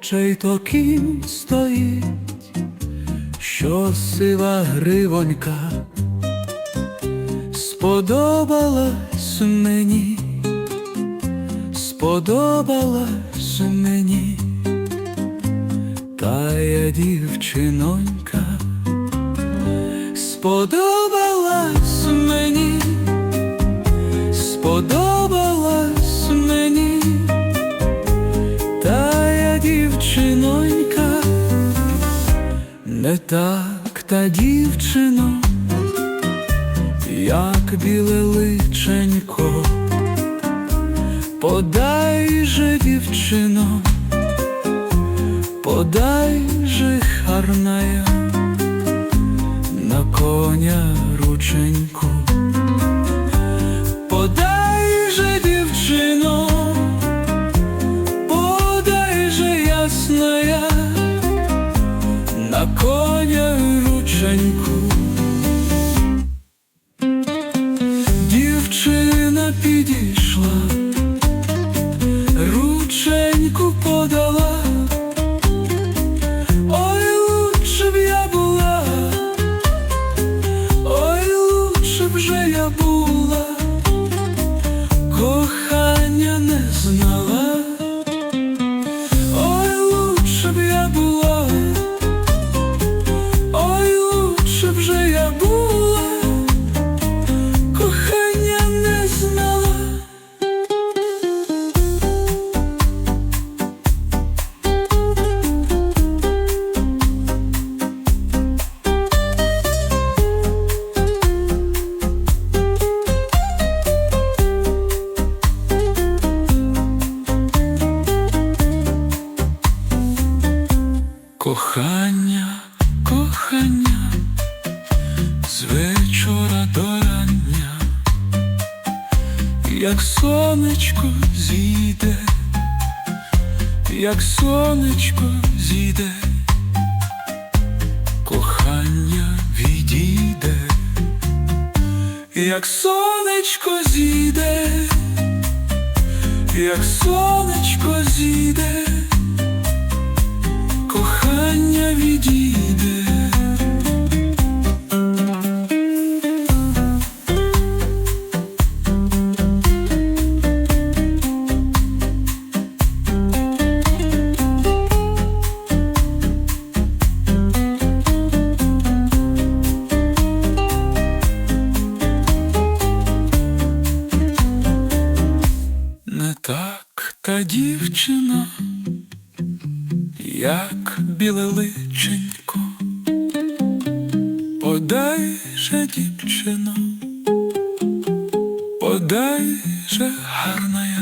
чей то кінь стоїть, що сива гривонька. Сподобалась мені, сподобалась мені, та я дівчинонька, сподобалась дівчинонька, не так та дівчино, як біле личенько, подай же, дівчино, подай же гарная на коня рученьку. На коня рученьку. Дівчина підійшла, рученьку подала. Ой, лучше б я була, ой, лучше б же я була, кохання Кохання, кохання, з вечора до рання, як сонечко зійде, як сонечко зійде, кохання відійде, як сонечко зійде, як сонечко зійде так дівчина як біле личенько, подай же, дівчино, подай же гарна